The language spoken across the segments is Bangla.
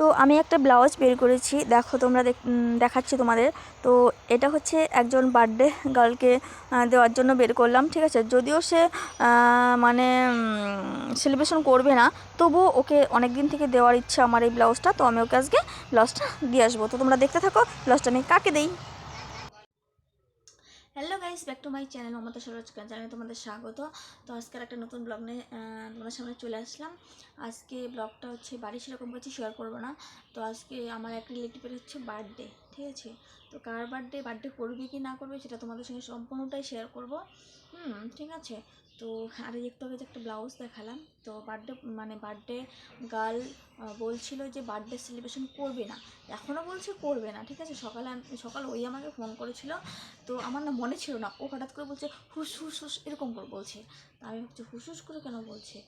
তো আমি একটা ব্লাউজ বের করেছি। দেখো তোমরা দেখাচ্ছি তোমাদের। তো এটা হচ্ছে একজন বার্থডে গার্লকে দেওয়ার জন্য বের করলাম, ঠিক আছে? যদিও সে মানে সেলিব্রেশন করবে না তবু ওকে অনেক দিন থেকে দেওয়ার ইচ্ছা আমার এই ব্লাউজটা, তো আমি ওকে আজকে ব্লাউজটা দিয়ে আসব। তো তোমরা দেখতে থাকো, ব্লাউজটা আমি কাকে দিই? Guys back to my channel Mamata Saroj জানাই তোমাদের স্বাগত। তো আজকের একটা নতুন ব্লগ নিয়ে তোমাদের সামনে চলে আসলাম। আজকে ব্লগটা হচ্ছে বাড়ি সেরকম বলছি শেয়ার করব না। তো আজকে আমার এক রিলেটিভের হচ্ছে বার্থডে ঠিক আছে? তো কার বার্থডে বার্থডে করবে কি না করবে সেটা তোমাদের সঙ্গে সম্পূর্ণটাই শেয়ার করব। হুম, ঠিক আছে? তো আর একটু আগে যে একটা ব্লাউজ দেখালাম, তো বার্থডে মানে বার্থডে গার্ল বলছিল যে বার্থডে সেলিব্রেশন করবে না। এখনও বলছে করবে না, ঠিক আছে? সকালে সকাল ওই আমাকে ফোন করেছিল, তো আমার না মনে ছিল না। ও হঠাৎ করে বলছে হুস হুস হুস এরকম করে বলছে। তো আমি ভাবছি হুস হুস করে কেন বলছে?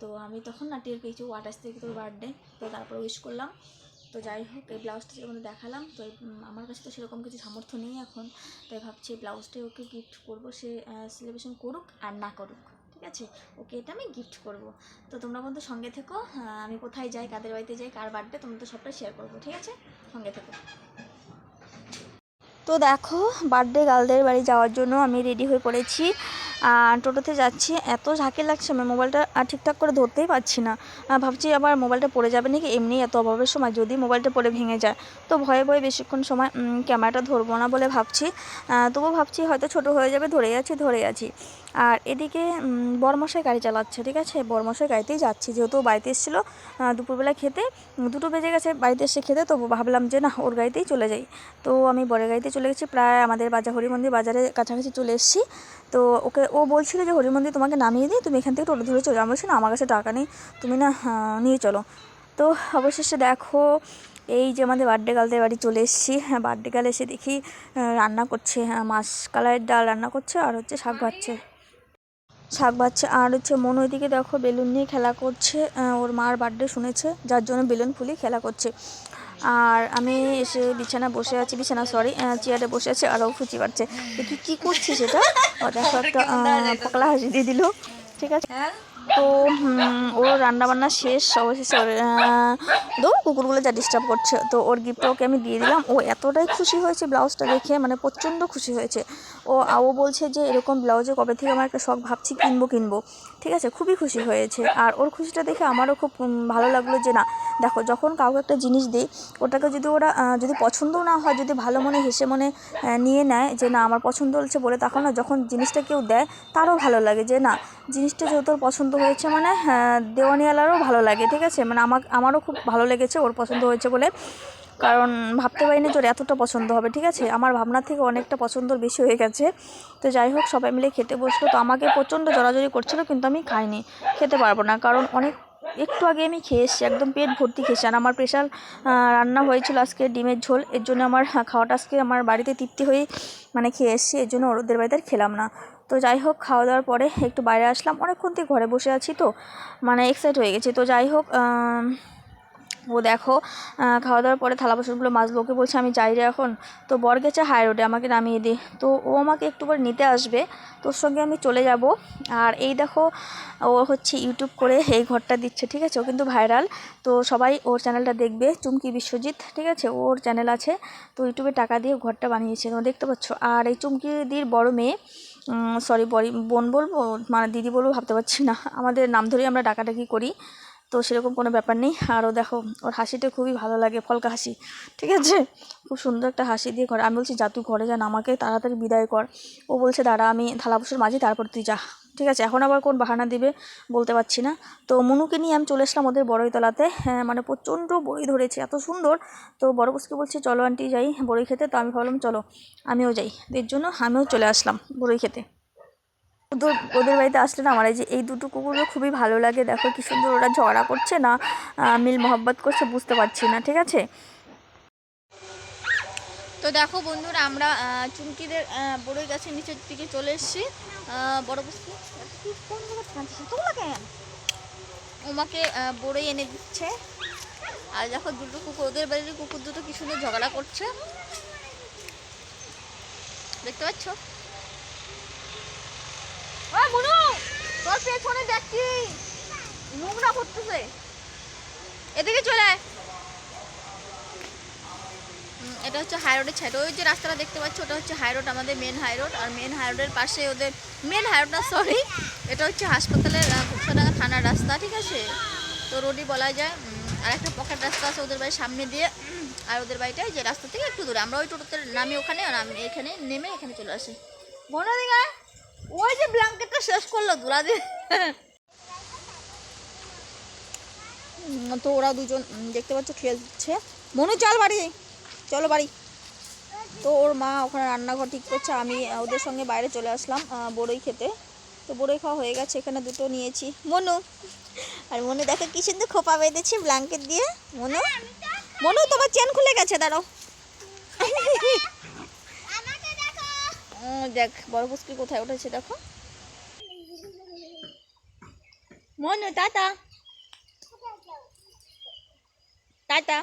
তো আমি তখন না টের পেয়েছি, ও আঠাশ তারিখে তোর বার্থডে তো তারপর উইশ করলাম। তো যাই হোক, এই ব্লাউজটা যেমন দেখালাম। তো আমার কাছে তো সেরকম কিছু সামর্থ্য নেই এখন। তাই ভাবছি এই ব্লাউজটাই ওকে গিফট করব। সে সেলিব্রেশন করুক আর না করুক, ঠিক আছে? ওকে এটা আমি গিফট করব। তো তোমরা বন্ধু সঙ্গে থেকো। আমি কোথায় যাই, কাদের বাড়িতে যাই, কার বার্থডে তোমরা তো সবটাই শেয়ার করব, ঠিক আছে? সঙ্গে থেকো। তো দেখো বার্থডে গার্লদের বাড়ি যাওয়ার জন্য আমি রেডি হয়ে পড়েছি। টোটোতে যাচ্ছি, এত ঝাঁকে লাগছে, আমি মোবাইলটা ঠিকঠাক করে ধরতেই পারছি না। ভাবছি আবার মোবাইলটা পড়ে যাবে নাকি? এমনি এত অভাবের সময় যদি মোবাইলটা পড়ে ভেঙে যায়। তো ভয়ে ভয়ে বেশিক্ষণ সময় ক্যামেরাটা ধরবো না বলে ভাবছি। তবুও ভাবছি হয়তো ছোট হয়ে যাবে ধরে আছি ধরে আছি। আর এদিকে বরমশাই গাড়ি চালাচ্ছে, ঠিক আছে? বরমশাই গাড়িতেই যাচ্ছি, যেহেতু বাড়িতে এসেছিল দুপুরবেলা খেতে। দুটো বেজে গেছে, বাড়িতে এসে খেতে তো ভাবলাম যে না, ওর গাড়িতেই চলে যাই। তো আমি বরের গাড়িতে চলে গেছি, প্রায় আমাদের বাজার, হরিমন্দির বাজারের কাছাকাছি চলে এসেছি। তো ওকে ও বলছিল যে হরিমন্দির তোমাকে নামিয়ে দিই, তুমি এখান থেকে টোটো ধরে চলে। আমি বলছি না আমার কাছে টাকা নেই, তুমি না নিয়ে চলো। তো অবশেষে দেখো, এই যে আমাদের বার্থডে গালদের বাড়ি চলে এসেছি। হ্যাঁ বার্থডে গাল এসে দেখি রান্না করছে। হ্যাঁ মাছ কালারের ডাল রান্না করছে, আর হচ্ছে শাক ভাজছে। শাক ভাজছে, আর হচ্ছে মন ওইদিকে দেখো, বেলুন নিয়ে খেলা করছে। ওর মার বার্থডে শুনেছে, যার জন্য বেলুন ফুলিয়ে খেলা করছে। আর আমি এসে বিছানা বসে আছি বিছানা সরি চেয়ারে বসে আছে আরও ও ফুচি পাচ্ছে কি কী করছিস সেটা দেখো একটা পকলা হাসি দিয়ে দিল। ঠিক আছে? তো হুম, ওর রান্নাবান্না শেষ অবশেষে ওর দো কুকুরগুলো যা ডিস্টার্ব করছে তো ওর গিফটটা ওকে আমি দিয়ে দিলাম। ও এতটাই খুশি হয়েছে ব্লাউজটা দেখে মানে প্রচণ্ড খুশি হয়েছে। ও আ- ও বলছে যে এরকম ব্লাউজে কবে থেকে আমার একটা শখ ভাবছি কিনবো কিনবো। ঠিক আছে খুবই খুশি হয়েছে। আর ওর খুশিটা দেখে আমারও খুব ভালো লাগল যে না দেখো যখন কাউকে একটা জিনিস দিই ওটাকে যদি ওরা যদি পছন্দও না হয় যদি ভালো মনে হেসে মনে নিয়ে নেয় যে না আমার পছন্দ হচ্ছে বলে তখন না যখন জিনিসটা কেউ দেয় তারও ভালো লাগে যে না জিনিসটা যেহেতু পছন্দ হয়েছে মানে আহ, দেওয়ানিওয়ালারও ভালো লাগে। ঠিক আছে মানে আমার আমারও খুব ভালো লেগেছে ওর পছন্দ হয়েছে বলে। কারণ ভাবতে পারিনি ওর এতটা পছন্দ হবে, ঠিক আছে? আমার ভাবনার থেকে অনেকটা পছন্দ বেশি হয়ে গেছে। তো যাই হোক, সবাই মিলে খেতে বসল। তো আমাকে প্রচণ্ড জড়াজড়ি করছিল, কিন্তু আমি খাইনি, খেতে পারব না। কারণ অনেক, একটু আগে আমি খেয়ে এসেছি, একদম পেট ভর্তি খেয়েছি। আর আমার স্পেশাল রান্না হয়েছিল আজকে ডিমের ঝোল। এর জন্য আমার খাওয়াটা আজকে আমার বাড়িতে তৃপ্তি হয়ে মানে খেয়ে এসেছি। এর জন্য ওদের বাড়িতে আর খেলাম না। তো যাই হোক, খাওয়া দাওয়ার পরে একটু বাইরে আসলাম। অনেকক্ষণ থেকে ঘরে বসে আছি তো মানে এক্সাইট হয়ে গেছি। তো যাই হোক ও দেখো খাওয়া দাওয়ার পরে থালা বাসনগুলো মাজলো। ওকে বলছে, আমি যাই রে এখন। তো বর গেছে হাই রোডে আমাকে নামিয়ে দে। তো ও আমাকে একটু পরে নিতে আসবে। তোর সঙ্গে আমি চলে যাব। আর এই দেখো, ও হচ্ছে ইউটিউব করে এই ঘরটা দিচ্ছে, ঠিক আছে? ও কিন্তু ভাইরাল তো সবাই ওর চ্যানেলটা দেখবে, চুমকি বিশ্বজিৎ, ঠিক আছে? ওর চ্যানেল আছে। তো ইউটিউবে টাকা দিয়ে ঘরটা বানিয়েছে, তোমরা দেখতে পাচ্ছ। আর এই চুমকি দির বড় মেয়ে সরি বড়ি, বোন বলব? মানে দিদি বলব, ভাবতে পারছি না। আমাদের নাম ধরেই আমরা ডাকাডাকি করি। তো সেরকম কোনো ব্যাপার নেই। আরও দেখো, ওর হাসিটা খুবই ভালো লাগে, ফলকা হাসি, ঠিক আছে? খুব সুন্দর একটা হাসি দিয়ে ঘরে, আমি বলছি, যা, তুই ঘরে যান আমাকে তাড়াতাড়ি বিদায় কর। ও বলছে, দাঁড়া, আমি থালা বসের মাঝে, তারপর তুই যা। ঠিক আছে? এখন আবার কোন বাহানা দিবে বলতে পারছি না। তো মনুকে নিয়ে আমি চলে এসলাম ওদের বড়ইতলাতে হ্যাঁ মানে প্রচণ্ড বড়ি ধরেছে, এত সুন্দর। তো বড় বসকে বলছি, চলো আন্টি, যাই বড়ই খেতে। তো আমি ভাবলাম, চলো, আমিও যাই। এর জন্য আমিও চলে আসলাম বড়ই খেতে। ওদের ওদের বাড়িতে আসলে না, আমার এই যে এই দুটো কুকুরও খুবই ভালো লাগে। দেখো কি সুন্দর ওরা ঝগড়া করছে না মিল মহব্বত করছে, বুঝতে পারছি না, ঠিক আছে? তো দেখো বন্ধুরা, আমরা চুমকিদের বড়ই গাছের নিচের দিকে চলে এসেছি। বড় বস্তু ওমাকে বড়ই এনে দিচ্ছে। আর দেখো দুটো কুকুর, ওদের বাড়ির কুকুর দুটো কি সুন্দর ঝগড়া করছে। দেখতে পাচ্ছ? ও মুনু তোর পেছনে দেখছি। নোংরা করতেছে এদিকে চলে আয়। এটা হচ্ছে হাই রোডের ছাইড ওই যে রাস্তাটা দেখতে পাচ্ছ ওটা হচ্ছে হাই রোড আমাদের মেন হাই রোড আর মেন হাই রোডের পাশে ওদের মেন হাই রোড না সরি এটা হচ্ছে হাসপাতালের ঘুষাডাঙ্গা থানার রাস্তা ঠিক আছে? তো রোডই বলা যায়। আর একটা পকেট রাস্তা আছে ওদের বাড়ির সামনে দিয়ে। আর ওদের বাড়িটা যে রাস্তা থেকে একটু দূরে। আমরা ওই টোটোতে নামি ওখানে আর আমি এখানে নেমে এখানে চলে আসি। বোনা দিঘা ওই যে ব্ল্যাঙ্কেটটা শেষ করল দূরা দিয়ে তো ওরা দুজন দেখতে পাচ্ছ খেলছে। মনু, চল বাড়ি। চলো বাড়ি। তো ওর মা ওখানে রান্নাঘর ঠিক করছে, আমি ওদের সঙ্গে বাইরে চলে আসলাম বড়ই খেতে। তো বড়ই খাওয়া হয়ে গেছে, এখানে দুটো নিয়েছি। মনু, আর মনু দেখো কি সুন্দর খোপা বেঁধেছি ব্ল্যাঙ্কেট দিয়ে। মনু মনু, তোমার চেন খুলে গেছে, দাঁড়াও ও, দেখ, বড় পুষ্কি কোথায় উঠেছে দেখো। মনু, টাটা। টাটা।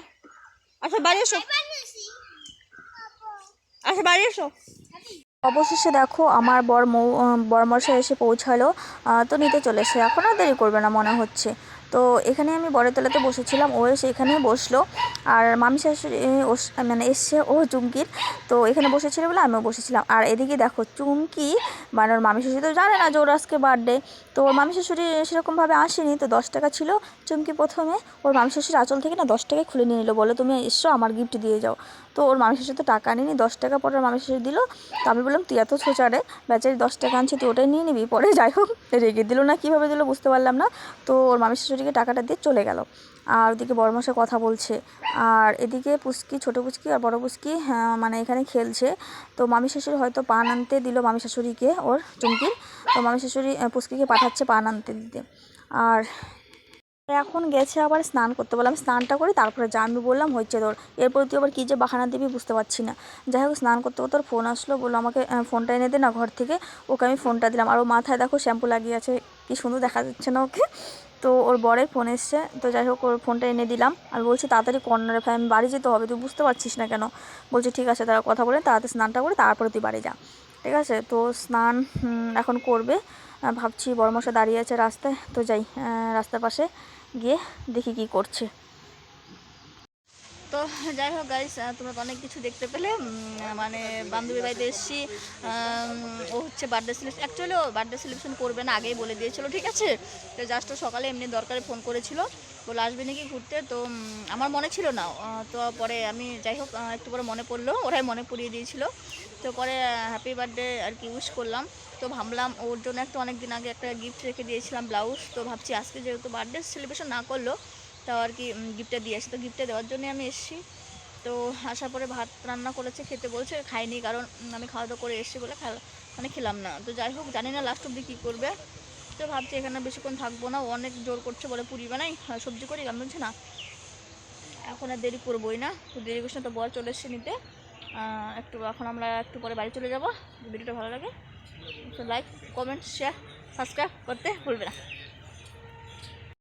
আচ্ছা বাড়ি এসো। আচ্ছা বাড়ি এসো। অবশেষে দেখো, আমার বর মৌ বরমশাই এসে পৌঁছালো। তো নিতে চলে এসে এখন দেরি করবে না, মনে হচ্ছে। তো এখানে আমি বরের তলাতে বসেছিলাম, ও এসে এখানেই বসল। আর মামি শাশুড়ি মানে এসছে ও চুমকির। তো এখানে বসেছিল বলে আমিও বসেছিলাম। আর এদিকে দেখো চুমকি মানে ওর মামি শাশুড়ি তো জানে না যে ওর আজকে বার্থডে তো ওর মামি শাশুড়ি সেরকমভাবে আসেনি, তো দশ টাকা ছিল চুমকি প্রথমে। ওর মামি শাশুড়ির আঁচল থেকে না দশ টাকা খুলে নিয়ে নিল, বলে তুমি এসো, আমার গিফট দিয়ে যাও। তো ওর শাশুড়ি তো টাকা নিনি দশ টাকা পরে মামি শাশুড়ি দিল। তো আমি বললাম তুই এত ছোচারে বেচারি দশ টাকা আনছি তুই ওটাই নিয়ে নিবি? পরে যাই হোক রেগে দিল না কীভাবে দিল বুঝতে পারলাম না। তো ওর মামি শাশুড়িকে টাকাটা দিয়ে চলে গেল। আর ওদিকে বড় মশাই কথা বলছে। আর এদিকে পুচকি ছোটো পুচকি আর বড় পুচকি হ্যাঁ, মানে এখানে খেলছে। তো মামি শাশুড়ি হয়তো পান আনতে দিল মামি শাশুড়িকে ওর চুমকির। তো মামি শাশুড়ি পুচকিকে পাঠাচ্ছে পান আনতে দিতে। আর এখন গেছে আবার স্নান করতে। বললাম, স্নানটা করে, তারপরে যা। আমি বললাম, হচ্ছে তোর। এরপর তুই আবার কী যে বাহানা দিবি বুঝতে পারছি না। যাই হোক, স্নান করতে করতে ফোন আসলো, বলল, আমাকে ফোনটা এনে দে না ঘর থেকে। ওকে আমি ফোনটা দিলাম। আর ও মাথায় দেখো শ্যাম্পু লাগিয়ে আছে, কি সুন্দর দেখা যাচ্ছে না ওকে। তো ওর বরের ফোন এসছে, তো যাই হোক, ওর ফোনটা এনে দিলাম। আর বলছি, তাড়াতাড়ি কর্নারে ভাই আমি বাড়ি যেতে হবে, তুই বুঝতে পারছিস না কেন? বলছি, ঠিক আছে, তারা কথা বলে, তাড়াতাড়ি স্নানটা করে, তারপরে তুই বাড়ি যা। ঠিক আছে? তো স্নান এখন করবে। ভাবছি বড় মশা দাঁড়িয়ে আছে রাস্তায় তো যাই রাস্তার পাশে গিয়ে দেখি কি করছে। তো যাই হোক গাইস তোমরা অনেক কিছু দেখতে পেলে। মানে বান্ধবী বাড়িতে এসেছি। ও হচ্ছে বার্থডে সেলিব্রেশন অ্যাকচুয়ালি ও বার্থডে সেলিব্রেশন করবে না, আগেই বলে দিয়েছিল, ঠিক আছে? তো জাস্ট সকালে এমনি দরকারে ফোন করেছিল। বলে আসবে নাকি ঘুরতে? তো আমার মনে ছিল না। তো পরে আমি যাই হোক একটু পরে মনে পড়ল, ওরাই মনে পড়িয়ে দিয়েছিল। তো পরে হ্যাপি বার্থডে আর কি উইশ করলাম। তো ভাবলাম, ওর জন্য একটা অনেক দিন আগে একটা গিফট রেখে দিয়েছিলাম ব্লাউজ তো ভাবছি, আজকে যেহেতু বার্থডে সেলিব্রেশন না করল তাও আর কি গিফটটা দিয়ে আসি। তো গিফটটা দেওয়ার জন্যই আমি এসেছি। তো আসার পরে ভাত রান্না করেছে, খেতে বলছে, খাইনি কারণ আমি খাওয়া দাওয়া করে এসেছি বলে খা মানে খেলাম না। তো যাই হোক, জানি না লাস্ট অব্দি কী করবে। তো ভাবছি এখানে বেশিক্ষণ থাকব না। অনেক জোর করছে বলে পুরি বানাই সবজি করি আমি বলছি না, এখন আর দেরি করবোই না। তো দেরি করছে তো বর চলে এসছে নিতে। একটু, এখন আমরা একটু পরে বাড়ি চলে যাব। ভিডিওটা ভালো লাগে লাইক কমেন্ট শেয়ার সাবস্ক্রাইব করতে ভুলবে না।